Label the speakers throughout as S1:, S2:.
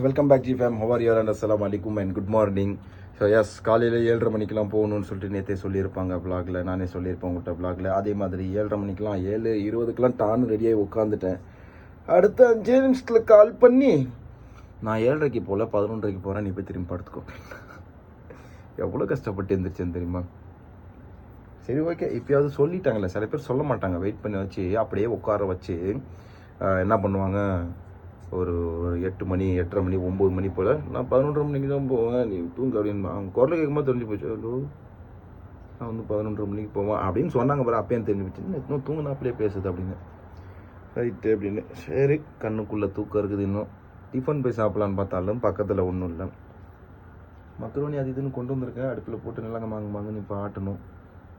S1: So welcome back G fam how are you and அஸ்லாம் அலிக்கும் and good morning so yes காலையில் ஏழரை மணிக்கெலாம் போகணும்னு சொல்லிட்டு நேற்றே சொல்லியிருப்பாங்க ப்ளாகில் நானே சொல்லியிருப்பேன் உங்கள்கிட்ட ப்ளாகில் அதே மாதிரி ஏழரை மணிக்கெலாம் ஏழு இருபதுக்கெலாம் டான் ரெடியாகி உட்காந்துட்டேன் அடுத்த அஞ்சே நிமிஷத்தில் கால் பண்ணி நான் ஏழரைக்கு போகல பதினொன்றரைக்கு போகிறேன் நீ போய் திரும்பி படுத்துக்கோ. எவ்வளோ கஷ்டப்பட்டு எழுந்திரிச்சேன்னு தெரியுமா? சரி ஓகே இப்போயாவது சொல்லிட்டாங்களே. சில பேர் சொல்ல மாட்டாங்க. வெயிட் பண்ணி வச்சு அப்படியே உட்கார வச்சு என்ன பண்ணுவாங்க? ஒரு எட்டு மணி எட்டரை மணி ஒம்பது மணி போல். நான் பதினொன்றரை மணிக்கு தான் போவேன். நீ தூங்க அப்படின்னு அவங்க குரலை கேட்கும்போது தெரிஞ்சு போச்சு. ஹலோ நான் வந்து பதினொன்றரை மணிக்கு போவேன். அப்படின்னு சொன்னாங்க பாரு அப்பயும் தெரிஞ்சு போச்சு. இன்னும் தூங்கினா அப்படியே பேசுது அப்படின்னு. ரைட்டு அப்படின்னு. சரி கண்ணுக்குள்ளே தூக்கம் இருக்குது இன்னும். டிஃபன் போய் சாப்பிட்லான்னு பார்த்தாலும் பக்கத்தில் ஒன்றும் இல்லை. மக்ரோனி அது இதுன்னு கொண்டு வந்திருக்கேன் அடுப்பில் போட்டு நல்லா மாங்க மாங்கன்னு இப்போ ஆட்டணும்.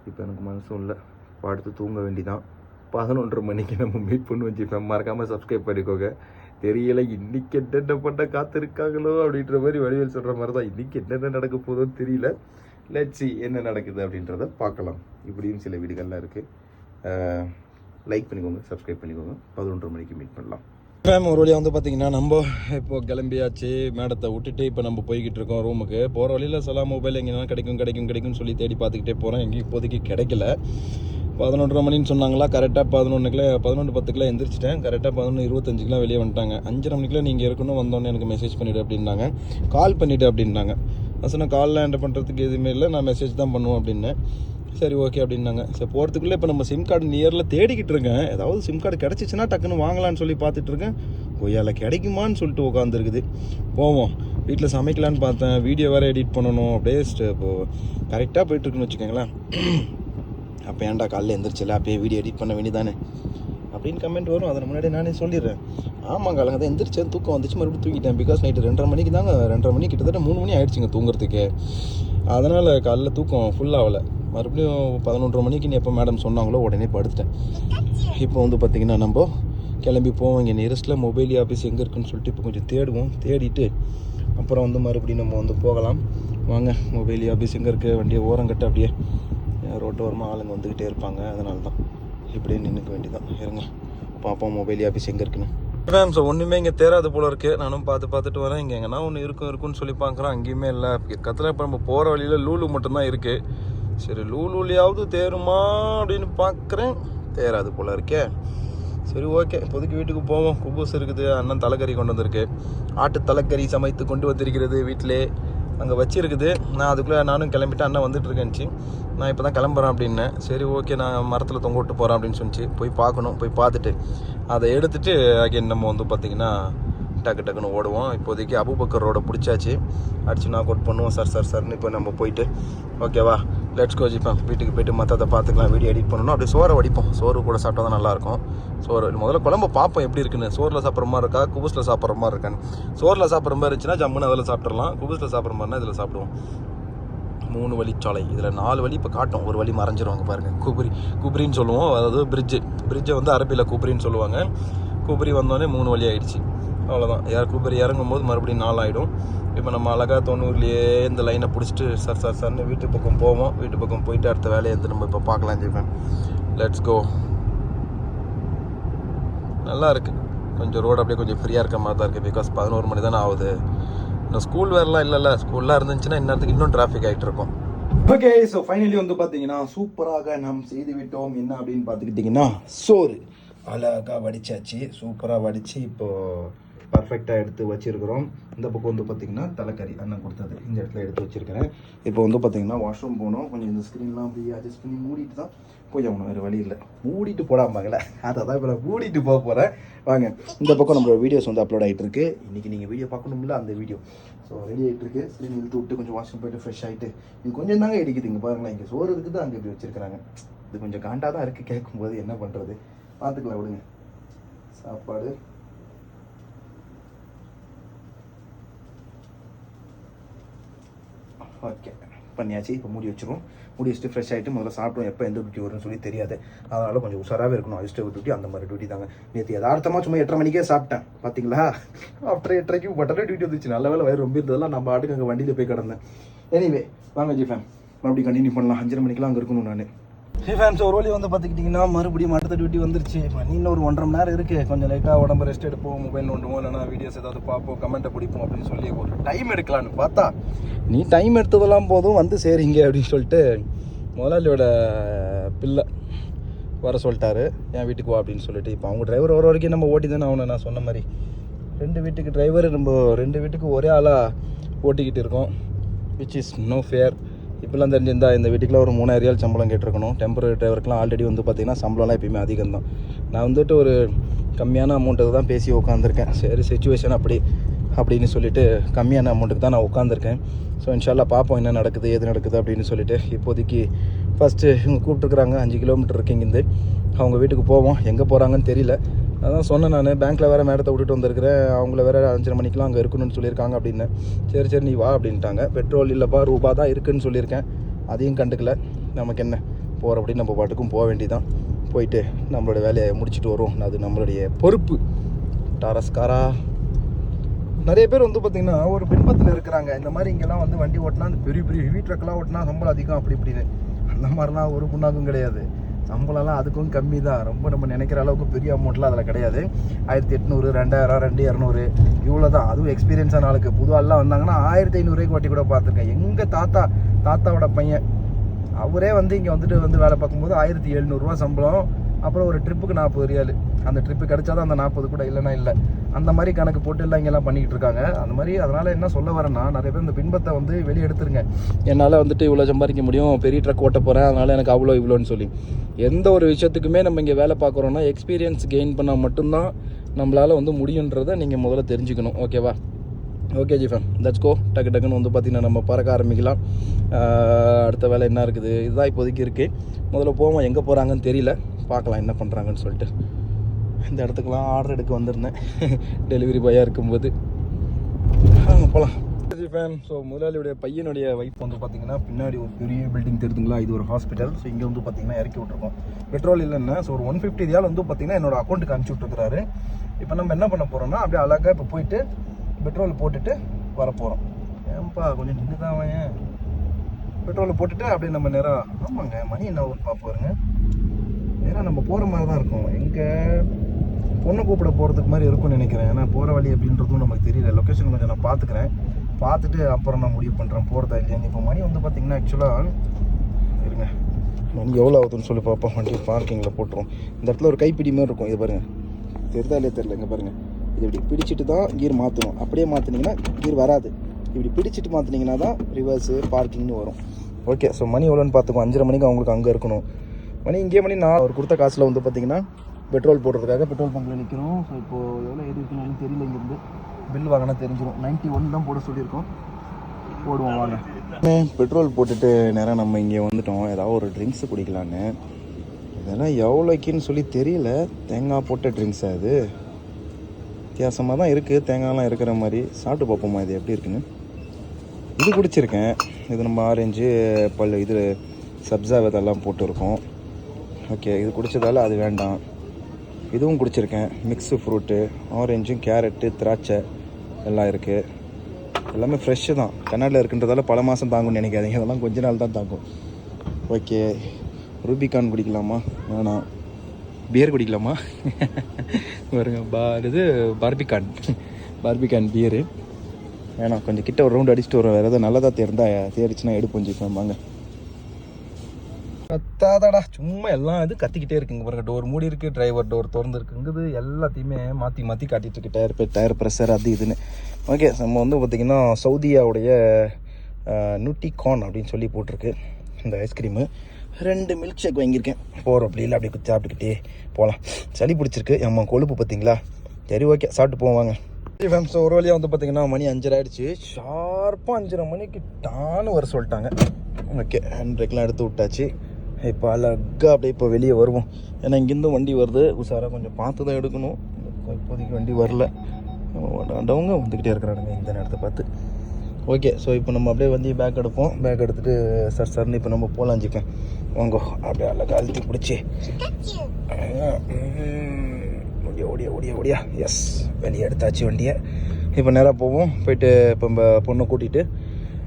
S1: இப்போ எனக்கு மனசும் இல்லை. படுத்து தூங்க வேண்டிதான். பதினொன்றரை மணிக்கு நம்ம மீட் பண்ணி வச்சுப்பேன். மறக்காமல் சப்ஸ்கிரைப் பண்ணிக்கோங்க. தெரியல இன்னைக்கு என்னென்ன பண்ண காத்திருக்காங்களோ அப்படின்ற மாதிரி வடிவேல் சொல்கிற மாதிரி தான் இன்னைக்கு என்னென்ன நடக்க போதோன்னு தெரியல. லட்சி என்ன நடக்குது அப்படின்றத பார்க்கலாம். இப்படியும் சில வீடுகள்லாம் இருக்குது லைக் பண்ணிக்கோங்க சப்ஸ்கிரைப் பண்ணிக்கோங்க. பதினொன்று மணிக்கு மீட் பண்ணலாம். ஃபேம் ஒரு வழியாக வந்து பார்த்தீங்கன்னா நம்ம இப்போ கிளம்பியாச்சு. மேடத்தை விட்டுட்டு இப்போ நம்ம போய்கிட்டு இருக்கோம் ரூமுக்கு போகிற வழியில் சொல்லாம் மொபைல் எங்கேனா கிடைக்கும் கிடைக்கும் கிடைக்கும்னு சொல்லி தேடி பார்த்துக்கிட்டே போகிறோம் எங்கேயும் இப்போதைக்கு கிடைக்கல. பதினொன்றரை மணின்னு சொன்னாங்களா கரெக்டாக பதினொன்றுக்குள்ளே பதினொன்று பத்துக்குள்ளே எந்திரிச்சிட்டேன். கரெக்டாக பதினொன்று இருபத்தஞ்சுக்குலாம் வெளியே வந்துட்டாங்க. அஞ்சரை மணிக்குள்ளே நீங்கள் இருக்கணும் வந்தோடனே எனக்கு மெசேஜ் பண்ணிவிடு அப்படின்னாங்க. கால் பண்ணிவிட்டு அப்படின்னாங்க. நான் சொன்னேன் காலில் என்ட பண்ணுறதுக்கு எதுவுமே இல்லை நான் மெசேஜ் தான் பண்ணுவோம் அப்படின்னேன். சரி ஓகே அப்படின்னாங்க. சரி போகிறதுக்குள்ளே இப்போ நம்ம சிம் கார்டு நியரில் தேடிக்கிட்டு இருக்கேன். ஏதாவது சிம் கார்டு கிடச்சிச்சின்னா டக்குன்னு வாங்கலாம்னு சொல்லி பார்த்துட்டு இருக்கேன். கொய்யால கிடைக்குமான்னு சொல்லிட்டு உட்காந்துருக்குது போவோம். வீட்டில் சமைக்கலான்னு பார்த்தேன். வீடியோ வேறு எடிட் பண்ணணும். அப்படியே ஸ்ட- இப்போ கரெக்டாக போயிட்டுருக்குன்னு வச்சுக்கோங்களேன். அப்போ ஏன்டா காலையில் எந்திரிச்சல? அப்படியே வீடியோ எடிட் பண்ண வேண்டியதானே அப்படின்னு கமெண்ட் வரும். அதை முன்னாடி நானே சொல்லிடுறேன். ஆமாங்க காலங்க தான் எந்திரிச்சேன். தூக்கம் வந்துச்சு. மறுபடியும் தூங்கிட்டேன். பிகாஸ் நைட்டு ரெண்டரை மணிக்கு தாங்க ரெண்டரை மணி கிட்டத்தட்ட மூணு மணி ஆயிடுச்சுங்க தூங்குறதுக்கு. அதனால் காலைல தூக்கம் ஃபுல் ஆகலை. மறுபடியும் பதினொன்றரை மணிக்கு நீ எப்போ மேடம் சொன்னாங்களோ உடனே படுத்துட்டேன். இப்போ வந்து பார்த்திங்கன்னா நம்ம கிளம்பி போவோம். இங்கே நியரஸ்ட்டில் மொபைல் ஆஃபீஸ் எங்கே இருக்குன்னு சொல்லிட்டு இப்போ கொஞ்சம் தேடுவோம். தேடிட்டு அப்புறம் வந்து மறுபடியும் நம்ம வந்து போகலாம். வாங்க மொபைல் ஆஃபீஸ் எங்கே இருக்குது வண்டியை ஓரங்கட்ட அப்படியே ரோட்டோரமாக ஆளுங்க வந்துக்கிட்டே இருப்பாங்க. அதனால தான் இப்படியே நின்றுக்க வேண்டியதான் இருங்க. பார்ப்போம் மொபைல் ஆஃபீஸ் எங்கே இருக்குன்னு. மேம் ஸோ ஒன்றுமே இங்கே தேராது போல இருக்குது நானும் பார்த்து பார்த்துட்டு வரேன். இங்கே எங்கன்னா ஒன்று இருக்கும் இருக்குன்னு சொல்லி பார்க்குறேன். அங்கேயுமே இல்லை. கத்தில் இப்போ நம்ம போகிற வழியில் லூலு மட்டும்தான் இருக்குது சரி லூலூலையாவது தேருமா அப்படின்னு பார்க்குறேன். தேராது போல இருக்கே. சரி ஓகே. இப்போதைக்கு வீட்டுக்கு போவோம். குபூஸ் இருக்குது. அண்ணன் தலைக்கறி கொண்டு வந்திருக்கு. ஆட்டு தலைக்கறி சமைத்து கொண்டு வந்திருக்கிறது வீட்டிலே. அங்கே வச்சிருக்குது. நான் அதுக்குள்ளே நானும் கிளம்பிட்டு அண்ணன் வந்துட்டு இருக்கேன்ச்சு நான் இப்போ தான் கிளம்புறேன் அப்படின்னேன் சரி ஓகே நான் மரத்தில் தொங்க விட்டு போகிறேன் அப்படின்னு சொன்னிச்சு போய் பார்க்கணும் போய் பார்த்துட்டு. அதை எடுத்துட்டு அகைன் நம்ம வந்து பார்த்திங்கன்னா டக்கு டக்குன்னு ஓடுவோம். இப்போதைக்கு அபுபக்கர் ரோட பிடிச்சாச்சு. அடிச்சு நான் அவுட் பண்ணுவோம் சார் சார் சார்னு இப்போ நம்ம போயிட்டு. ஓகேவா லெட்ஸ் கோ ஜிப்பேன் வீட்டுக்கு போயிட்டு மற்றதை பார்த்துக்கலாம். வீடியோ எடிட் பண்ணணும். அப்படியே சோறை வடிப்போம். சோறு கூட சாப்பிட்டா தான் நல்லாயிருக்கும். சோறு முதல்ல குழம்பு பார்ப்போம் எப்படி இருக்குன்னு. சோறில் சாப்பிட்ற மாதிரி இருக்கா? குபுஸில் சாப்பிட்ற மாதிரி இருக்கான்னு. சோறில் சாப்பிட்ற மாதிரி இருந்துச்சுன்னா ஜம்முன்னு அதில் சாப்பிட்றலாம் குபுஸில் சாப்பிட்ற மாதிரினா இதில் சாப்பிடுவோம். மூணு வழிச்சாலை இதில் நாலு வழி இப்போ காட்டும். ஒரு வழி மறைஞ்சிருவாங்க பாருங்கள் குபரி குபரின்னு சொல்லுவோம். அதாவது பிரிட்ஜு பிரிட்ஜை வந்து அரபியில் குபரின்னு சொல்லுவாங்க. குபரி வந்தோடனே மூணு வழி ஆயிடுச்சு. அவ்வளோதான் யார் கூப்பர் இறங்கும் போது மறுபடியும் நாள் ஆகிடும் இப்போ நம்ம அழகாக தொண்ணூறுலேயே இந்த லைனை பிடிச்சிட்டு சார் சார் சார்னு வீட்டு பக்கம் போவோம். வீட்டு பக்கம் போயிட்டு அடுத்த வேலையை வந்து நம்ம இப்போ பார்க்கலாம் ஜெய்பேன். லெட்ஸ் கோ நல்லா இருக்குது கொஞ்சம் ரோடு அப்படியே கொஞ்சம் ஃப்ரீயாக இருக்க மாதிரி தான் இருக்குது பிகாஸ் பதினோரு மணி தானே ஆகுது. இன்னும் ஸ்கூல் வேறலாம் இல்லைல்ல. ஸ்கூல்லாம் இருந்துச்சுன்னா இந்நேரத்துக்கு இன்னும் டிராஃபிக் ஆகிட்டு இருக்கும். ஓகே ஸோ ஃபைனலி வந்து பார்த்தீங்கன்னா சூப்பராக நாம் செய்து விட்டோம். என்ன அப்படின்னு பார்த்துக்கிட்டிங்கன்னா சோறு. அழகாக வடிச்சாச்சு. சூப்பராக வடித்து இப்போது பர்ஃபெக்டாக எடுத்து வச்சுருக்கிறோம். இந்த பக்கம் வந்து பார்த்தீங்கன்னா தலைக்கறி அண்ணன் கொடுத்தது. இந்த இடத்துல எடுத்து வச்சுருக்கிறேன். இப்போ வந்து பார்த்தீங்கன்னா வாஷ்ரூம் போகணும் கொஞ்சம் இந்த ஸ்க்ரீன்லாம் அப்படியே அட்ஜஸ்ட் பண்ணி மூடிட்டு தான் போய் ஆகணும். வேறு வழி இல்லை. மூடிட்டு போடாமாங்களே அதை தான் இப்போ நான் மூடிட்டு போக போகிறேன் வாங்க இந்த பக்கம் நம்மளோட வீடியோஸ் வந்து அப்லோட் ஆகிட்டு இருக்கு. இன்றைக்கி நீங்கள் வீடியோ பார்க்கணும்ல அந்த வீடியோ ஸோ ரெடி ஆகிட்டு இருக்கு. ஸ்க்ரீன் இழுத்து விட்டு கொஞ்சம் வாஷ்ரூம் போயிட்டு ஃப்ரெஷ் ஆகிட்டு இங்கே கொஞ்சம் தாங்க இடிக்குது. இங்கே பாருங்களேன் இங்கே சோறு இருக்குது அங்கே இப்படி வச்சிருக்கிறாங்க. இது கொஞ்சம் காண்டாக தான் இருக்குது கேட்கும்போது என்ன பண்ணுறது பார்த்துக்கலாம் விடுங்க. சாப்பாடு. ஓகே பண்ணியாச்சு. இப்போ மூடி வச்சிருவோம். மூடி வச்சுட்டு ஃப்ரெஷ் ஆகிட்டு முதல்ல சாப்பிட்டோம் எப்போ எந்த டியூட்டி வரும்னு சொல்லி தெரியாது. அதனால கொஞ்சம் உஷாராகவே இருக்கணும். அஜிஸ்டர் டியூட்டி அந்த மாதிரி டியூட்டி தாங்க. நேற்று யதார்த்தமாக சும்மா எட்டரை மணிக்கே சாப்பிட்டேன். பார்த்தீங்களா ஆஃப்டர் எட்டரைக்கு பட்டரை டியூட்டி வந்துச்சு நல்ல வேலை வயிறு ரொம்ப இருந்ததெல்லாம் நம்ம ஆட்டுக்கு அங்கே வண்டியில் போய் கிடந்தேன். எனிவே வாங்க ஜிஃபேன் மறுபடியும் கண்டினியூ பண்ணலாம். அஞ்சரை மணிக்கெலாம் அங்கே இருக்கணும் நான்.
S2: ஃபேன்ஸ் ஒரு வழி வந்து பார்த்துக்கிட்டிங்கன்னா மறுபடியும் அடுத்த டியூட்டி வந்துருச்சு. மணி இன்னும் ஒரு ஒன்றரை மணி நேரம் இருக்குது கொஞ்சம் லைட்டாக உடம்பு ரெஸ்ட் எடுப்போம் மொபைல் நோண்டுவோம் இல்லைனா வீடியோஸ் ஏதாவது பார்ப்போம் கமெண்ட்டை பிடிப்போம் அப்படின்னு சொல்லி ஒரு டைம் எடுக்கலான்னு பார்த்தா நீ டைம் எடுத்ததெல்லாம் போதும் வந்து சேரிங்க அப்படின்னு சொல்லிட்டு முதலாளியோட பிள்ளை வர சொல்லிட்டாரு. என் வீட்டுக்கு வா அப்படின்னு சொல்லிட்டு இப்போ அவங்க டிரைவர் வர வரைக்கும் நம்ம ஓட்டி தானே அவனை நான் சொன்ன மாதிரி. ரெண்டு வீட்டுக்கு டிரைவர் நம்ம ரெண்டு வீட்டுக்கு ஒரே ஆளாக ஓட்டிக்கிட்டு இருக்கோம் விச் இஸ் நோ ஃபேர் இப்போலாம் தெரிஞ்சிருந்தா இந்த வீட்டுக்குலாம் ஒரு மூணாயிரம் சம்பளம் கேட்டிருக்கணும். டெம்பரரி டிரைவருக்குலாம் ஆல்ரெடி வந்து பார்த்திங்கன்னா சம்பளம்லாம் எப்பயுமே அதிகம் தான் நான் வந்துட்டு ஒரு கம்மியான அமௌண்ட்டுக்கு தான் பேசி உட்காந்துருக்கேன் சரி சுச்சுவேஷன் அப்படி அப்படின்னு சொல்லிட்டு கம்மியான அமௌண்ட்டுக்கு தான் நான் உட்காந்துருக்கேன் ஸோ இன்ஷால்லா பார்ப்போம் என்ன நடக்குது எது நடக்குது அப்படின்னு சொல்லிட்டு இப்போதைக்கு ஃபஸ்ட்டு இவங்க கூப்பிட்டுருக்குறாங்க. அஞ்சு கிலோமீட்டர் இருக்கு அவங்க வீட்டுக்கு போவோம். எங்கே போகிறாங்கன்னு தெரியல. அதான் சொன்னேன் நான். பேங்க்கில் வேறு மேடத்தை விட்டுட்டு வந்திருக்கிறேன். அவங்கள வேறு அஞ்சரை மணிக்கெலாம் அங்கே இருக்கணும்னு சொல்லியிருக்காங்க அப்படின்னு. சரி சரி நீ வா அப்படின்ட்டாங்க. பெட்ரோல் இல்லைப்பா ரூபா தான் இருக்குதுன்னு சொல்லியிருக்கேன். அதையும் கண்டுக்கல. நமக்கு என்ன? போகிறபடி நம்ம பாட்டுக்கும் போக வேண்டிதான் போயிட்டு நம்மளோட வேலையை முடிச்சுட்டு வருவோம். அது நம்மளுடைய பொறுப்பு. டாரஸ்காரா. நிறைய பேர் வந்து பார்த்திங்கன்னா ஒரு பின்பத்தில் இருக்கிறாங்க. இந்த மாதிரி இங்கெல்லாம் வந்து வண்டி ஓட்டினா அந்த பெரிய பெரிய ஹெவி ட்ரக்கெலாம் ஓட்டினா சம்பளம் அதிகம் அப்படி இப்படின்னு. அந்த மாதிரிலாம் ஒரு புண்ணாக்கும் கிடையாது. சம்பளம்லாம் அதுக்கும் கம்மி தான் ரொம்ப நம்ம நினைக்கிற அளவுக்கு பெரிய அமௌண்ட்லாம் அதில் கிடையாது. ஆயிரத்தி எட்நூறு ரெண்டாயிரம் ரெண்டு இரநூறு இவ்வளோ தான் அதுவும் எக்ஸ்பீரியன்ஸான ஆளுக்கு. புது ஆள்லாம் வந்தாங்கன்னா ஆயிரத்தி ஐநூறுரூவாய்க்கு வட்டி கூட பார்த்துருக்கேன். எங்கள் தாத்தா தாத்தாவோட பையன் அவரே வந்து இங்கே வந்துட்டு வந்து வேலை பார்க்கும்போது ஆயிரத்தி எழுநூறுரூவா சம்பளம். அப்புறம் ஒரு ட்ரிப்புக்கு நாற்பது ரியால். அந்த ட்ரிப்பு கிடைச்சாதான் அந்த நாற்பது கூட இல்லைன்னா இல்லை. அந்த மாதிரி கணக்கு போட்டு எல்லாம் இங்கெல்லாம் பண்ணிக்கிட்டு இருக்காங்க. அந்த மாதிரி அதனால் என்ன சொல்ல வரேன்னா நிறைய பேர் இந்த பின்பத்தை வந்து வெளியே எடுத்துருங்க. என்னால் வந்துட்டு இவ்வளோ சம்பாதிக்க முடியும் பெரிய ட்ரக் ஓட்ட போகிறேன் அதனால் எனக்கு அவ்வளோ இவ்வளோன்னு சொல்லி. எந்த ஒரு விஷயத்துக்குமே நம்ம இங்கே வேலை பார்க்குறோன்னா எக்ஸ்பீரியன்ஸ் கெயின் பண்ணால் மட்டும்தான் நம்மளால் வந்து முடியுன்றதை நீங்கள் முதல்ல தெரிஞ்சுக்கணும். ஓகேவா ஓகே ஜிஃபன் தட்ஸ் கோ டக்கு டக்குன்னு வந்து பார்த்திங்கன்னா நம்ம பறக்க ஆரம்பிக்கலாம். அடுத்த வேலை என்ன இருக்குது? இதுதான் இப்போதைக்கு இருக்குது முதல்ல போவோம். எங்கே போகிறாங்கன்னு தெரியல. பார்க்கலாம் என்ன பண்ணுறாங்கன்னு சொல்லிட்டு. இந்த இடத்துக்குலாம் ஆர்டர் எடுக்க வந்திருந்தேன். டெலிவரி பாயாக இருக்கும்போது. போகலாம் ஃபேன் ஸோ முதலாளியுடைய பையனுடைய வைஃப் வந்து பார்த்தீங்கன்னா பின்னாடி ஒரு பெரிய பில்டிங் தெரியுதுங்களா? இது ஒரு ஹாஸ்பிட்டல் ஸோ இங்கே வந்து பார்த்தீங்கன்னா இறக்கி விட்ருக்கோம் பெட்ரோல் இல்லைன்னா ஸோ ஒரு ஒன் ஃபிஃப்டி இதால் வந்து பார்த்தீங்கன்னா என்னோட அக்கௌண்ட்டுக்கு அனுப்பிச்சி விட்ருக்காரு இப்போ நம்ம என்ன பண்ண போகிறோம்னா அப்படியே அழகாக இப்போ போயிட்டு பெட்ரோல் போட்டுட்டு வர போகிறோம் ஏன்பா கொஞ்சம் நின்று தான் பெட்ரோல் போட்டுட்டு அப்படியே நம்ம நேரம் ஆமாங்க மணி என்ன ஒரு பார்ப்பாருங்க ஏன்னா நம்ம போகிற மாதிரி தான் இருக்கும். எங்கே பொண்ணை கூப்பிட போகிறதுக்கு மாதிரி இருக்கும்னு நினைக்கிறேன். ஏன்னா போகிற வழி அப்படின்றதும் நமக்கு தெரியல. லொக்கேஷன் கொஞ்சம் நான் பார்த்துக்கிறேன். பார்த்துட்டு அப்புறம் நான் முடிவு பண்ணுறேன் போகிறதா இல்லையான்னு இப்போ மணி வந்து பார்த்தீங்கன்னா ஆக்சுவலாக இருங்க. மணி எவ்வளோ ஆகுதுன்னு சொல்லி பார்ப்போம். வண்டி பார்க்கிங்கில் போட்டுரும் இந்த இடத்துல ஒரு கைப்பிடி மாதிரி இருக்கும். இது பாருங்கள் தெரிதா இல்லையே? தெரியல. இங்கே பாருங்கள் இது இப்படி பிடிச்சிட்டு தான் கீர் மாற்றணும் அப்படியே மாற்றினீங்கன்னா கீர் வராது. இப்படி பிடிச்சிட்டு மாற்றினீங்கன்னா தான் ரிவர்ஸு பார்க்கிங்னு வரும். ஓகே ஸோ மணி எவ்வளோன்னு பார்த்துக்கோ. அஞ்சரை மணிக்கு அவங்களுக்கு அங்கே இருக்கணும். மணி இங்கே மணி நான் அவர் கொடுத்த காசில் வந்து பார்த்தீங்கன்னா பெட்ரோல் போடுறதுக்காக பெட்ரோல் பங்கில் நிற்கிறோம் ஸோ இப்போது எவ்வளோ ஏறி இருக்குன்னு தெரியல இங்கேருந்து. பில் வாங்கினா தெரிஞ்சிடும் நைன்ட்டி ஒன் தான் போட சொல்லியிருக்கோம். போடுவோம் வாங்க. பெட்ரோல் போட்டுட்டு நேராக நம்ம இங்கே வந்துட்டோம். ஏதாவது ஒரு ட்ரிங்க்ஸ் குடிக்கலான்னு. இதெல்லாம் எவ்வளோக்குன்னு சொல்லி தெரியல. தேங்காய் போட்ட ட்ரிங்க்ஸ் அது. வித்தியாசமாக தான் இருக்குது தேங்காய்லாம் இருக்கிற மாதிரி. சாப்பிட்டு பார்ப்போமா இது எப்படி இருக்குன்னு. இது குடிச்சிருக்கேன். இது நம்ம ஆரஞ்சு பல் இது சப்ஜா விதெல்லாம் போட்டுருக்கோம். ஓகே இது குடித்ததால் அது வேண்டாம். இதுவும் குடிச்சிருக்கேன். மிக்ஸு ஃப்ரூட்டு ஆரஞ்சும் கேரட்டு திராட்சை எல்லாம் இருக்குது எல்லாமே ஃப்ரெஷ்ஷு தான். கன்னடில் இருக்குன்றதால பல மாதம் தாங்கும்னு நினைக்காதீங்க. அதெல்லாம் கொஞ்ச நாள் தான் தாங்கும். ஓகே ரூபிகான் குடிக்கலாமா? வேணாம். பியர் குடிக்கலாமா? வருங்க பா இது பார்பிகான் பார்பிகான் பியரு வேணாம் கொஞ்சம் கிட்ட ஒரு ரவுண்ட் அடிச்சுட்டு வரோம் வேறு எதாவது நல்லதாக தேர்ந்தா தேடிச்சுன்னா எடுப்போம் ஜிப்பேன் வாங்க. கத்தாதடா சும்மா எல்லாம் இது கத்திக்கிட்டே இருக்குங்க பாருங்க. டோர் மூடி இருக்கு டிரைவர் டோர் திறந்துருக்குங்குது. எல்லாத்தையுமே மாற்றி மாற்றி காட்டிட்டு இருக்கு. டயர் டயர் ப்ரெஷர் அது இதுன்னு. ஓகே நம்ம வந்து பார்த்திங்கன்னா சவுதியாவுடைய நுட்டிகான் அப்படின்னு சொல்லி போட்டிருக்கு. இந்த ஐஸ்கிரீமு ரெண்டு மில்க் ஷேக் வாங்கியிருக்கேன். போகிறோம் அப்படி இல்லை அப்படியே சாப்பிட்டுக்கிட்டே போகலாம் சளி பிடிச்சிருக்கு. அம்மா கொழுப்பு பார்த்தீங்களா சரி ஓகே சாப்பிட்டு போவாங்க ஃபேம் ஸோ ஒரு வழியாக வந்து பார்த்தீங்கன்னா மணி அஞ்சரை ஆயிடுச்சு. ஷார்ப்பாக அஞ்சரை மணிக்கு டான்னு வர சொல்லிட்டாங்க. ஓகே ஹேண்ட் பிரேக்லாம் எடுத்து விட்டாச்சு. இப்போ அழகாக அப்படியே இப்போ வெளியே வருவோம். ஏன்னா இங்கேருந்து வண்டி வருது. உஷாராக கொஞ்சம் பார்த்து தான் எடுக்கணும். இப்போதைக்கு வண்டி வரல. ஆண்டவங்க வந்துக்கிட்டே இருக்கிறானுங்க இந்த நேரத்தை பார்த்து. ஓகே ஸோ இப்போ நம்ம அப்படியே வந்து பேக் எடுப்போம். பேக் எடுத்துகிட்டு சார் சார்னு இப்போ நம்ம போகலாம் ஜிப்பேன் வாங்கோ அப்படியே அழகாக அழுத்தி பிடிச்சி. ஓடியா ஓடியா ஓடியா ஓடியா. எஸ் வெளியே எடுத்தாச்சு வண்டியை. இப்போ நேராக போவோம். போயிட்டு இப்போ நம்ம பொண்ணை கூட்டிகிட்டு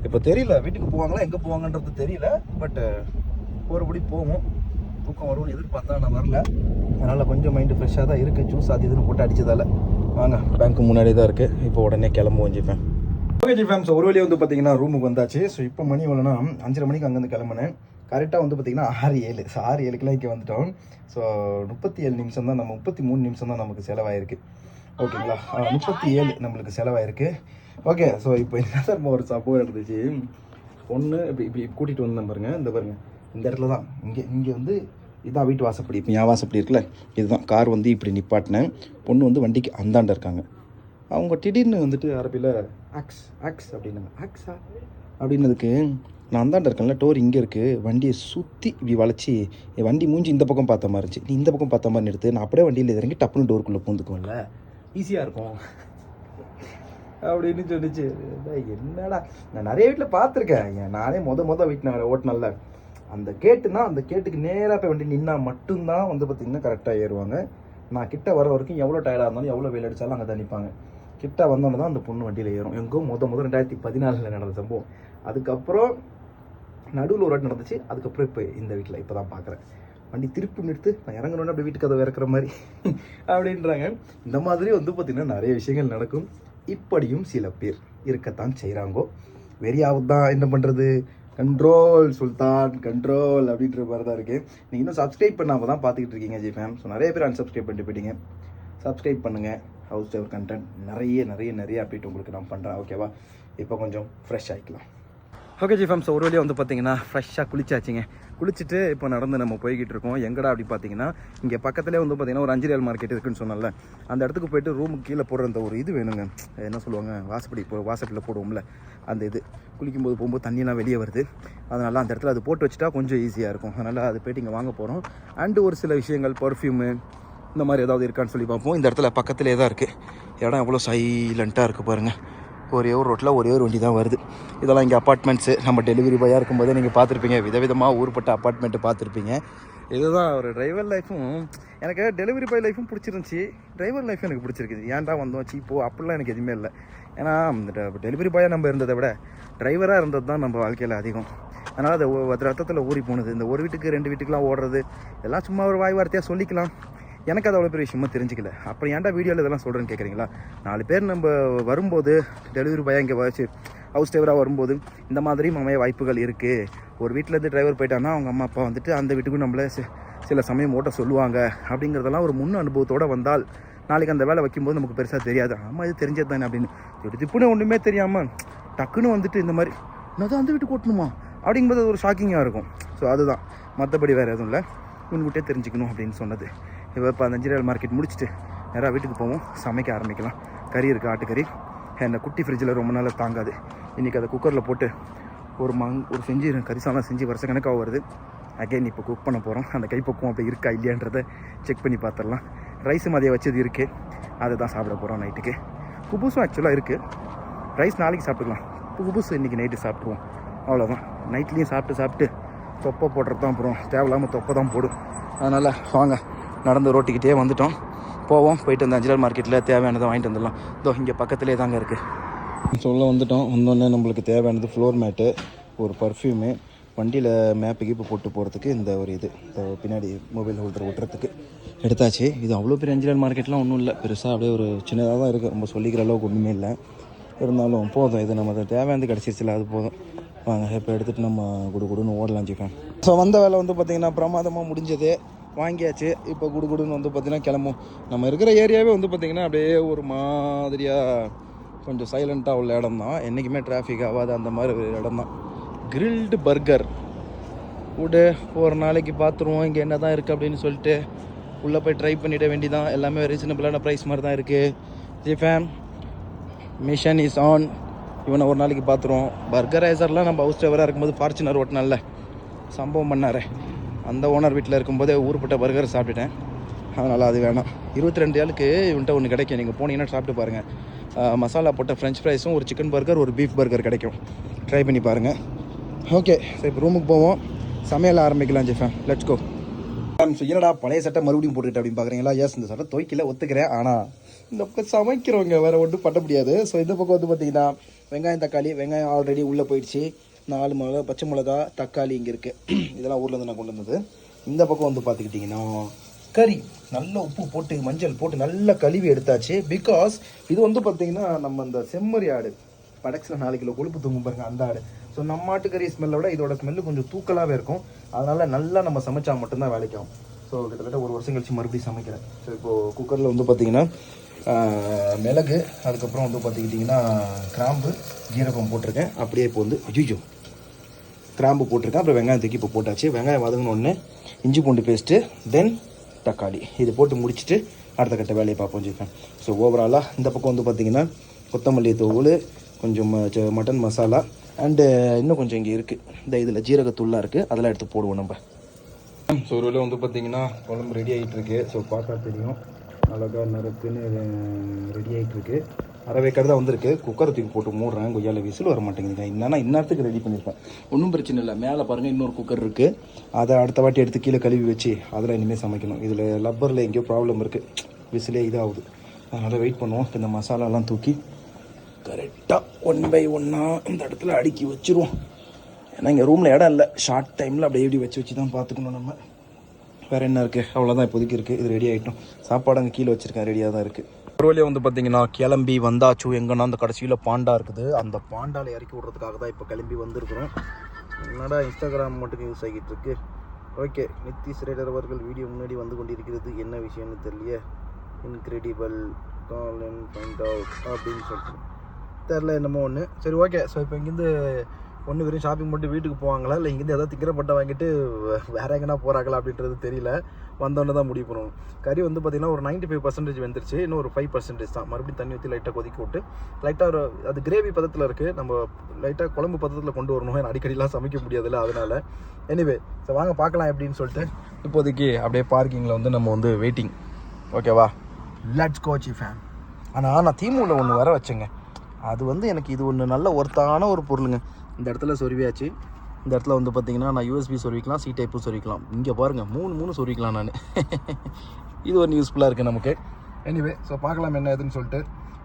S2: இப்போ தெரியல வீட்டுக்கு போவாங்களா எங்கே போவாங்கன்றது தெரியல. பட்டு போகிறபடி போகும். தூக்கம் வரும்னு எதிர்பார்த்தா நான் வரல. அதனால் கொஞ்சம் மைண்டு ஃப்ரெஷ்ஷாக தான் இருக்குது ஜூஸ் அது இதுன்னு போட்டு அடித்ததால் வாங்க பேங்க்கு முன்னாடி தான் இருக்குது இப்போ உடனே கிளம்புவோம் ஜிஃபேம் ஓகே ஜிஃபேம் ஸோ ஒரு வழியாக வந்து பார்த்தீங்கன்னா ரூமுக்கு வந்தாச்சு. ஸோ இப்போ மணி எவ்வளோனா அஞ்சரை மணிக்கு அங்கேருந்து கிளம்புனேன். கரெக்டாக வந்து பார்த்தீங்கன்னா ஆறு ஏழு. ஸோ ஆறு ஏழுக்கெல்லாம் இங்கே வந்துட்டோம். ஸோ முப்பத்தி ஏழு நிமிஷம் தான் நம்ம முப்பத்தி மூணு நிமிஷம் தான் நமக்கு செலவாயிருக்கு. ஓகேங்களா முப்பத்தி ஏழு நம்மளுக்கு செலவாயிருக்கு. ஓகே ஸோ இப்போ என்ன சார் ஒரு சப்போர்ட் இருந்துச்சு ஒன்று இப்படி இப்படி கூட்டிகிட்டு வந்தேன் பாருங்க. இந்த பாருங்கள் இந்த இடத்துல தான். இங்கே இங்கே வந்து இதான் வீட்டு வாசப்படி இப்போ என் வாசப்படி இருக்குல்ல? இதுதான். கார் வந்து இப்படி நிப்பாட்டினேன் பொண்ணு வந்து வண்டிக்கு அந்தாண்ட இருக்காங்க. அவங்க திடீர்னு வந்துட்டு அரபியில் ஆக்ஸ் ஆக்ஸ் அப்படின்னாங்க. ஆக்ஸா அப்படின்னதுக்கு நான் அந்தாண்ட இருக்கேன்ல டோர் இங்கே இருக்குது வண்டியை சுற்றி இப்படி வளைச்சி என் வண்டி மூஞ்சி இந்த பக்கம் பார்த்த மாதிரி இருந்துச்சு. நீ இந்த பக்கம் பார்த்த மாதிரி நிறுத்து. நான் அப்படியே வண்டியில் இறங்கி டப்புனு டோருக்குள்ளே பூந்துக்குவோம்ல ஈஸியாக இருக்கும். அப்படின்னு சொன்னிச்சு. என்னடா? நான் நிறைய வீட்டில் பார்த்துருக்கேன். நானே மொத மொதல் வீட்டில் நான் ஓட்டினல அந்த கேட்டுனா அந்த கேட்டுக்கு நேராக போய் வண்டி நின்னா மட்டும்தான் வந்து பார்த்திங்கன்னா கரெக்டாக ஏறுவாங்க. நான் கிட்ட வர வரைக்கும் எவ்வளோ டயர்டாக இருந்தாலும் எவ்வளோ வெயில் அடித்தாலும் அங்கே தான் நிற்பாங்க கிட்ட வந்தோன்னே தான் அந்த பொண்ணு வண்டியில் ஏறும். எங்கோ முத முத ரெண்டாயிரத்தி பதினாலில் நடந்த சம்பவம். அதுக்கப்புறம் நடுவில் ஒரு வாட்டி நடந்துச்சு. அதுக்கப்புறம் இப்போ இந்த வீட்டில் இப்போ தான் பார்க்குறேன் வண்டி திருப்பி நிறுத்து நான் இறங்கணும்னு அப்படி வீட்டுக்கு அதை இறக்குற மாதிரி அப்படின்றாங்க. இந்த மாதிரி வந்து பார்த்திங்கன்னா நிறைய விஷயங்கள் நடக்கும். இப்படியும் சில பேர் இருக்கத்தான் செய்கிறாங்கோ வெறியாவது தான் என்ன பண்ணுறது கண்ட்ரோல் சுல்தான் கண்ட்ரோல் அப்படின்ற மாதிரி தான் இருக்குது நீங்கள் இன்னும் சப்ஸ்கிரைப் பண்ணாமல் தான் பார்த்துக்கிட்டு இருக்கீங்க ஜி ஃபேம் ஸோ நிறைய பேர் அன்சப்ஸ்கிரைப் பண்ணிட்டு போயிட்டீங்க. சப்ஸ்கிரைப் பண்ணுங்கள் ஹவுஸ் டவர் கண்டென்ட் நிறைய நிறைய நிறைய அப்டேட் உங்களுக்கு நான் பண்ணுறேன் ஓகேவா இப்போ கொஞ்சம் ஃப்ரெஷ் ஆகிக்கலாம் ஓகே ஜி ஃபேம்ஸ் ஒரு வழியாக வந்து பார்த்தீங்கன்னா ஃப்ரெஷ்ஷாக குளிச்சாச்சுங்க. குளிச்சுட்டு இப்போ நடந்து நம்ம போய்கிட்டு இருக்கோம். எங்கடா அப்படி பார்த்தீங்கன்னா இங்கே பக்கத்துலேயே வந்து பார்த்தீங்கன்னா ஒரு அஞ்சிரியல் மார்க்கெட் இருக்குன்னு சொன்னால அந்த இடத்துக்கு போயிட்டு ரூமுக்கு கீழே போடுற அந்த ஒரு இது வேணுங்க. என்ன சொல்லுவாங்க? வாசப்படி போ வாசப்படியில் போடுவோம்ல அந்த இது. குளிக்கும்போது போகும்போது தண்ணியெலாம் வெளியே வருது. அதனால் அந்த இடத்துல அது போட்டு வச்சுட்டா கொஞ்சம் ஈஸியாக இருக்கும். அதனால் அது போயிட்டு இங்கே வாங்க போகிறோம் அண்டு ஒரு சில விஷயங்கள் பர்ஃப்யூமு இந்த மாதிரி ஏதாவது இருக்கான்னு சொல்லி பார்ப்போம். இந்த இடத்துல பக்கத்துலேயே தான் இருக்குது இடம் எவ்வளோ சைலண்ட்டாக இருக்குது பாருங்கள் ஒரே ஒரு ரோட்டில் ஒரே ஒரு வண்டி தான் வருது. இதெல்லாம் இங்கே அப்பார்ட்மெண்ட்ஸு நம்ம டெலிவரி பாயாக இருக்கும்போது நீங்கள் பார்த்துருப்பீங்க. விதவிதமாக ஊர்பட்ட அப்பார்ட்மெண்ட்டு பார்த்துருப்பீங்க. இதுதான் ஒரு டிரைவர் லைஃப்பும் எனக்கு டெலிவரி பாய் லைஃப்பும் பிடிச்சிருந்துச்சி. டிரைவர் லைஃப் எனக்கு பிடிச்சிருக்குது. ஏன்டா வந்தோம்? சீப்போ அப்படிலாம் எனக்கு எதுவுமே இல்லை. ஏன்னா அந்த டெலிவரி பாயாக நம்ம இருந்ததை விட டிரைவராக இருந்தது தான் நம்ம வாழ்க்கையில் அதிகம். அதனால் அது ஒரு ரத்தத்தில் ஊறி போனது. இந்த ஒரு வீட்டுக்கு ரெண்டு வீட்டுக்குலாம் ஓடுறது எல்லாம் சும்மா ஒரு வாய் வார்த்தையாக சொல்லிக்கலாம். எனக்கு அது அவ்வளோ பெரிய விஷயமா தெரிஞ்சிக்கல. அப்புறம் ஏன்டா வீடியோவில் இதெல்லாம் சொல்கிறேன்னு கேட்குறீங்களா நாலு பேர் நம்ம வரும்போது டெலிவரி பாய் இங்கே வச்சு ஹவுஸ் டிரைவராக வரும்போது இந்த மாதிரியும் அமைய வாய்ப்புகள் இருக்குது ஒரு வீட்டிலேருந்து டிரைவர் போயிட்டான்னா அவங்க அம்மா அப்பா வந்துட்டு அந்த வீட்டுக்கும் நம்மளை சில சமயம் ஓட்ட சொல்லுவாங்க. அப்படிங்கிறதெல்லாம் ஒரு முன் அனுபவத்தோடு வந்தால் நாளைக்கு அந்த வேலை வைக்கும்போது நமக்கு பெருசாக தெரியாது. ஆமாம் இது தெரிஞ்சது தானே அப்படின்னு. இப்படி திப்புன்னு ஒன்றுமே தெரியாமல் டக்குன்னு வந்துட்டு இந்த மாதிரி என்னதான் அந்த வீட்டுக்கு ஓட்டணுமா? அப்படிங்கும்போது அது ஒரு ஷாக்கிங்காக இருக்கும். ஸோ அதுதான். மற்றபடி வேறு எதுவும் இல்லை. முன்கூட்டியே தெரிஞ்சுக்கணும் அப்படின்னு சொன்னது. இப்போ இப்போ அந்த அஞ்சு மார்க்கெட் முடிச்சுட்டு நேராக வீட்டுக்கு போவோம். சமைக்க ஆரம்பிக்கலாம். கறி இருக்குது ஆட்டுக்கறி என்னை குட்டி ஃப்ரிட்ஜில் ரொம்ப நாள் தாங்காது. இன்றைக்கி அதை குக்கரில் போட்டு ஒரு மங் ஒரு செஞ்சு கரிசாலாம் செஞ்சு வருஷ கணக்காக வருது. அகைன் இப்போ குக் பண்ண போகிறோம் அந்த கைப்பக்குவம் அப்படி இருக்கா இல்லையான்றதை செக் பண்ணி பார்த்துடலாம் ரைஸ் மதிய வச்சது இருக்குது அதை தான் சாப்பிட போகிறோம் நைட்டுக்கு குபூஸும் ஆக்சுவலாக இருக்குது ரைஸ் நாளைக்கு சாப்பிட்டுக்கலாம். குபூஸ் இன்றைக்கி நைட்டு சாப்பிட்ருவோம் அவ்வளோதான் நைட்லேயும் சாப்பிட்டு சாப்பிட்டு தொப்பை போடுறது தான் அப்புறம். தேவையில்லாமல் தொப்பை தான் போடும். அதனால் வாங்க. நடந்து ரோட்டிக்கிட்டே வந்துட்டோம். போவோம். போயிட்டு அந்த அஞ்சல் மார்க்கெட்டில் தேவையானதை வாங்கிட்டு வந்துடலாம். இதோ இங்கே பக்கத்துலேயே தாங்க இருக்குது சொல்ல வந்துட்டோம். வந்தோடனே நம்மளுக்கு தேவையானது ஃப்ளோர் மேட்டு ஒரு பர்ஃப்யூமு வண்டியில் மேப்பு கீப்பு போட்டு போகிறதுக்கு இந்த ஒரு இது. இந்த பின்னாடி மொபைல் ஹோல்டர் ஓட்டுறதுக்கு எடுத்தாச்சு. இது அவ்வளோ பெரிய அஞ்சல் மார்க்கெட்லாம் ஒன்றும் இல்லை. பெருசாக அப்படியே ஒரு சின்னதாக தான் இருக்குது ரொம்ப சொல்லிக்கிற அளவுக்கு ஒன்றுமே இல்லை. இருந்தாலும் போதும். இது நம்ம தேவையானது கிடச்சிருச்சுல அது போதும். வாங்க இப்போ எடுத்துகிட்டு நம்ம குடு குடுன்னு ஓடலாம் சிக்கன் ஸோ வந்த வேலை வந்து பார்த்திங்கன்னா பிரமாதமாக முடிஞ்சது. வாங்கியாச்சு. இப்போ குடு குடுன்னு வந்து பார்த்திங்கன்னா கிளம்பும். நம்ம இருக்கிற ஏரியாவே வந்து பார்த்திங்கன்னா அப்படியே ஒரு மாதிரியாக கொஞ்சம் சைலண்ட்டாக உள்ள இடம் தான் என்றைக்குமே டிராஃபிக் ஆகாது அந்த மாதிரி ஒரு இடம் தான் கிரில்டு பர்கர் விடு ஒரு நாளைக்கு பார்த்துருவோம் இங்கே என்ன தான் இருக்குது அப்படின்னு சொல்லிட்டு உள்ளே போய் ட்ரை பண்ணிட வேண்டிதான். எல்லாமே ரீசனபிளான ப்ரைஸ் மாதிரி தான் இருக்குது ஜிஃபேம் மிஷன் இஸ் ஆன் இவனை ஒரு நாளைக்கு பார்த்துருவோம் பர்கரைசர்லாம் நம்ம ஹவுஸ் டிரைவராக இருக்கும்போது ஃபார்ச்சுனர் ஓட்டினால சம்பவம் பண்ணாரு. அந்த ஓனர் வீட்டில் இருக்கும்போதே ஊர்பட்ட பர்கர் சாப்பிட்டுட்டேன். அதனால் அது வேணாம். இருபத்தி ரெண்டு ஆளுக்கு இவன்ட்ட ஒன்று கிடைக்கும். நீங்கள் போனீங்கன்னா சாப்பிட்டு பாருங்கள் மசாலா போட்ட ஃப்ரெஞ்ச் ஃப்ரைஸும் ஒரு சிக்கன் பர்கர் ஒரு பீஃப் பர்கர் கிடைக்கும். ட்ரை பண்ணி பாருங்கள் ஓகே சரி இப்போ ரூமுக்கு போவோம். சமையல் ஆரம்பிக்கலாம் ஜெஃபேன் லெட்ஸ் கோ என்னடா பழைய சட்டை மறுபடியும் போட்டுக்கிட்டு அப்படின்னு பார்க்குறீங்களா எஸ் இந்த சட்டை துவைக்கல ஒத்துக்கிறேன். ஆனால் இந்த பக்கம் சமைக்கிறவங்க வேறு ஒன்றும் பண்ண முடியாது. ஸோ இந்த பக்கம் வந்து பார்த்தீங்கன்னா வெங்காயம் தக்காளி வெங்காயம் ஆல்ரெடி உள்ளே போயிடுச்சு. நாலு மிளகா பச்சை மிளகா தக்காளி இங்கே இருக்குது இதெல்லாம் ஊர்லேருந்து நான் கொண்டு வந்தது. இந்த பக்கம் வந்து பார்த்துக்கிட்டிங்கன்னா கறி. நல்ல உப்பு போட்டு மஞ்சள் போட்டு நல்லா கழுவி எடுத்தாச்சு. பிகாஸ் இது வந்து பார்த்தீங்கன்னா நம்ம இந்த செம்மறி ஆடு. படக்ஸில் நாலு கிலோ கொழுப்பு தூங்கும் பாருங்க அந்த ஆடு. ஸோ நம்ம ஆட்டுக்கறி ஸ்மெல்லை விட இதோட ஸ்மெல்லு கொஞ்சம் தூக்கலாகவே இருக்கும். அதனால் நல்லா நம்ம சமைச்சா மட்டும்தான் வேலைக்கும் ஸோ கிட்டத்தட்ட ஒரு வருஷம் கழிச்சு மறுபடியும் சமைக்கிறேன். ஸோ இப்போது குக்கரில் வந்து பார்த்தீங்கன்னா மிளகு அதுக்கப்புறம் வந்து பார்த்துக்கிட்டிங்கன்னா கிராம்பு ஜீரகம் போட்டிருக்கேன். அப்படியே இப்போ வந்து அஜிஜோ கிராம்பு போட்டிருக்கேன். அப்புறம் வெங்காயம் தூக்கி இப்போ போட்டாச்சு. வெங்காயம் வதங்கினோடனே இஞ்சி பூண்டு பேஸ்ட்டு தென் தக்காளி. இது போட்டு முடிச்சுட்டு அடுத்த கட்ட வேலையை பார்ப்போம் ஜிப்பேன் ஸோ ஓவராலாக இந்த பக்கம் வந்து பார்த்திங்கன்னா கொத்தமல்லி தூள் கொஞ்சம் ம- ச- மட்டன் மசாலா அண்டு இன்னும் கொஞ்சம் இங்கே இருக்குது இந்த இதில் ஜீரகத்தூள்லாம் இருக்குது அதெல்லாம் எடுத்து போடுவோம் நம்ம. ஸோ ஒரு வந்து பார்த்தீங்கன்னா குழம்பு ரெடி ஆகிட்டு இருக்கு. ஸோ பார்த்தா தெரியும். அழகாக நிறத்துன்னு ரெடி ஆகிட்டு அரை வேக்காடு தான் வந்திருக்கு. குக்கரை தூக்கி போட்டு மூடுறேன். கொய்யால விசில் வர மாட்டேங்குதுங்க. என்னன்னா இந்நேரத்துக்கு ரெடி பண்ணியிருப்பேன் ஒன்றும் பிரச்சனை இல்லை. மேலே பாருங்கள் இன்னொரு குக்கர் இருக்குது அதை அடுத்த வாட்டி எடுத்து கீழே கழுவி வச்சு அதில் இனிமேல் சமைக்கணும். இதில் லப்பரில் எங்கேயோ ப்ராப்ளம் இருக்குது விசிலே இதாகுது. அதனால் வெயிட் பண்ணுவோம். இந்த மசாலாலாம் தூக்கி கரெக்டாக ஒன் பை ஒன்னாக இந்த இடத்துல அடுக்கி வச்சிருவோம். ஏன்னா இங்கே ரூமில் இடம் இல்லை. ஷார்ட் டைமில் அப்படியே எப்படி வச்சு வச்சு தான் பார்த்துக்கணும் நம்ம. வேறு என்ன இருக்குது அவ்வளோதான் இப்போதைக்கு இருக்குது இது ரெடி ஆகிட்டோம் சாப்பாடு அங்கே கீழே வச்சுருக்கேன். ரெடியாக தான் இருக்குது ஒரு வழியாக வந்து பார்த்தீங்கன்னா கிளம்பி வந்தாச்சு. எங்கன்னா அந்த கடைசியில் பாண்டா இருக்குது. அந்த பாண்டாவில் இறக்கி விட்றதுக்காக தான் இப்போ கிளம்பி வந்திருக்கிறோம். என்னடா இன்ஸ்டாகிராம் மட்டும் யூஸ் ஆகிட்டு இருக்கு. ஓகே நித்திஷ் ரேடர் அவர்கள் வீடியோ முன்னாடி வந்து கொண்டிருக்கிறது என்ன விஷயம்னு தெரியல incredible call and point out அப்படின்னு சொல்லிட்டு. தெரில என்னமோ ஒன்று சரி ஓகே. ஸோ இப்போ இங்கேருந்து ஒன்று வெறும் ஷாப்பிங் மட்டும் வீட்டுக்கு போவாங்களா? இல்லை இங்கேருந்து ஏதாவது திக்கிற வாங்கிட்டு வேறு வேற எங்கன்னா போகிறாங்களா அப்படின்றது தெரியல. வந்தோடனே தான் முடிவு பண்ணணும் கறி வந்து பார்த்திங்கன்னா ஒரு 95% ஃபைவ் பர்சன்டேஜ் வந்துருச்சு. இன்னும் ஒரு ஃபைவ் பர்சன்டேஜ் தான். மறுபடியும் தண்ணி ஊற்றி லைட்டாக கொதிக்க விட்டு லைட்டாக ஒரு அது கிரேவி பதத்தில் இருக்குது நம்ம லைட்டாக குழம்பு பதத்தில் கொண்டு வரணும். ஏன்னா அடிக்கடிலாம் சமைக்க முடியாதுல்ல அதனால். எனிவே ஸோ வாங்க பார்க்கலாம் எப்படின்னு சொல்லிட்டு. இப்போதைக்கு அப்படியே பார்க்கிங்கில் வந்து நம்ம வந்து வெயிட்டிங் ஓகேவா லட்ஸ் கோச்சி ஃபேன் ஆனால் நான் தீமுவில் ஒன்று வர வச்சேங்க. அது வந்து எனக்கு இது ஒன்று நல்ல ஒர்த்தான ஒரு பொருளுங்க. இந்த இடத்துல சொருவியாச்சு. இந்த இடத்துல வந்து பார்த்தீங்கன்னா நான் யூஎஸ்பி சொருவிக்கலாம் சி டைப்பும் சொருவிக்கலாம் இங்கே பாருங்கள் மூணு மூணு சொருவிக்கலாம் நான். இது ஒரு யூஸ்ஃபுல்லாக இருக்குது நமக்கு. எனிவே ஸோ பார்க்கலாம் என்ன ஏதுன்னு சொல்லிட்டு.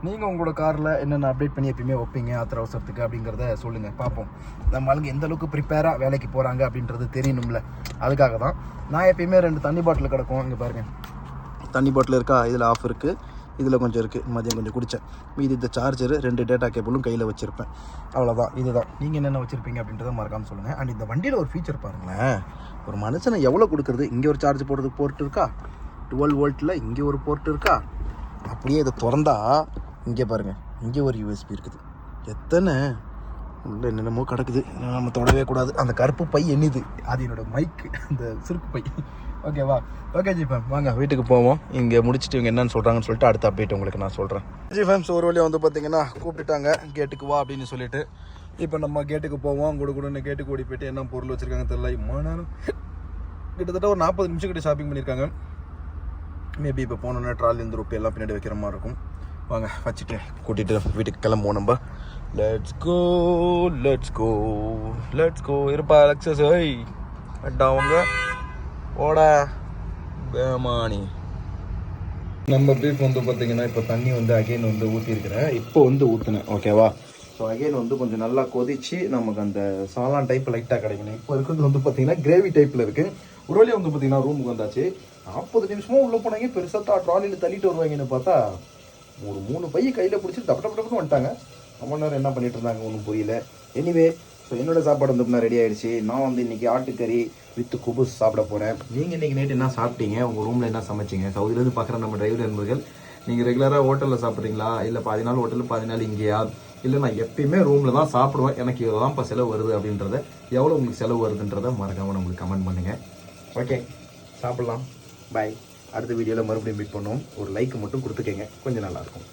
S2: நீங்கள் உங்களோட காரில் என்னென்ன அப்டேட் பண்ணி எப்பயுமே வைப்பீங்க ஆத்திர அவசரத்துக்கு அப்படிங்கிறத சொல்லுங்கள் பார்ப்போம். நம்ம ஆளுங்க எந்த அளவுக்கு ப்ரிப்பேராக வேலைக்கு போகிறாங்க அப்படின்றது தெரியணும்ல. அதுக்காக தான் நான் எப்பயுமே ரெண்டு தண்ணி பாட்டில் கிடக்கும். இங்கே பாருங்கள் தண்ணி பாட்டில் இருக்கா? இதில் ஆஃப் இருக்குது இதில் கொஞ்சம் இருக்குது. மதியம் கொஞ்சம் குடித்தேன். மீதி இந்த சார்ஜரு ரெண்டு டேட்டா கேபிளும் கையில் வச்சுருப்பேன். அவ்வளோதான் இதுதான். நீங்கள் என்னென்ன வச்சுருப்பீங்க அப்படின்றத மறக்காமல் சொல்லுங்கள் அண்ட் இந்த வண்டியில் ஒரு ஃபீச்சர் பாருங்களேன். ஒரு மனுஷனை எவ்வளோ கொடுக்குறது? இங்கே ஒரு சார்ஜ் போடுறதுக்கு போர்ட் இருக்கா? டுவெல் வோல்ட்டில் இங்கே ஒரு போர்ட் இருக்கா? அப்படியே இதை திறந்தா இங்கே பாருங்கள் இங்கே ஒரு யூஎஸ்பி இருக்குது. எத்தனை? உள்ள என்னென்னமோ கிடக்குது. நம்ம தொடவே கூடாது. அந்த கருப்பு பை என்னது அது என்னோடய மைக்கு அந்த சுருக்கு பை. ஓகேவா ஓகே ஜிஃபம் வாங்க. வீட்டுக்கு போவோம். இங்கே முடிச்சுட்டு இவங்க என்னன்னு சொல்கிறாங்கன்னு சொல்லிட்டு அடுத்த அப்டேட் உங்களுக்கு நான் சொல்கிறேன் ஜி ஃபேம் ஸோ ஒரு வழியாக வந்து பார்த்தீங்கன்னா கூப்பிட்டுட்டாங்க. கேட்டுக்கு வா அப்படின்னு சொல்லிட்டு. இப்போ நம்ம கேட்டுக்கு போவோம். கூட கூடன்னு கேட்டுக்கு ஓடி போயிட்டு என்ன பொருள் வச்சுருக்காங்க தெரியல. இம்மா கிட்டத்தட்ட ஒரு நாற்பது நிமிஷம் கிட்ட ஷாப்பிங் பண்ணியிருக்காங்க. மேபி இப்போ போனோன்னா ட்ராலி இந்த ரூபாய் எல்லாம் பின்னாடி வைக்கிற மாதிரி இருக்கும். வாங்க வச்சுட்டு கூட்டிகிட்டு வீட்டுக்கு கிளம்புவோம் நம்ம. Let's go let's go let's go இருப்பா அலெக்சஸ் ஐய் அவங்க. ஓடா பேமானி. நம்ம பீஃப் வந்து பார்த்தீங்கன்னா இப்போ தண்ணி வந்து அகைன் வந்து ஊற்றிருக்கிறேன் இப்போ வந்து ஊற்றுனேன் ஓகேவா ஸோ அகைன் வந்து கொஞ்சம் நல்லா கொதிச்சு நமக்கு அந்த சாலான் டைப் லைட்டாக கிடைக்கணும். இப்போ இருக்கிறது வந்து பார்த்தீங்கன்னா கிரேவி டைப்பில் இருக்குது ஒரு வழியாக வந்து பார்த்தீங்கன்னா ரூமுக்கு வந்தாச்சு. நாற்பது நிமிஷமும் உள்ளே போனாங்க. பெருசாக ட்ராலியில் தள்ளிட்டு வருவாங்கன்னு பார்த்தா ஒரு மூணு பையன் கையில் பிடிச்சி டப்பு டப்பு டப்புன்னு வந்துட்டாங்க. ரொம்ப நேரம் என்ன பண்ணிட்டு இருந்தாங்க ஒன்றும் புரியல. எனிவே ஸோ என்னோடய சாப்பாடு வந்து ரெடி ஆகிடுச்சு நான் வந்து இன்னைக்கு ஆட்டுக்கறி வித் குபுஸ் சாப்பிட போகிறேன் நீங்கள் இன்றைக்கி நைட் என்ன சாப்பிட்டீங்க? உங்கள் ரூமில் என்ன சமைச்சிங்க? சவுதியிலேருந்து பார்க்குற நம்ம டிரைவர் நண்பர்கள் நீங்கள் ரெகுலராக ஹோட்டலில் சாப்பிட்றீங்களா? இல்லை பாதி நாள் ஹோட்டலில் பாதி நாள் இங்கேயா? இல்லை நான் எப்பயுமே ரூமில் தான் சாப்பிடுவேன். எனக்கு இவ்வளோ தான்ப்பா செலவு வருது அப்படின்றத எவ்வளோ உங்களுக்கு செலவு வருதுன்றதை மறக்காமல் நம்மளுக்கு கமெண்ட் பண்ணுங்கள் ஓகே சாப்பிட்லாம். பாய் அடுத்த வீடியோவில் மறுபடியும் மீட் பண்ணுவோம். ஒரு லைக் மட்டும் கொடுத்துக்கங்க. கொஞ்சம் நல்லாயிருக்கும்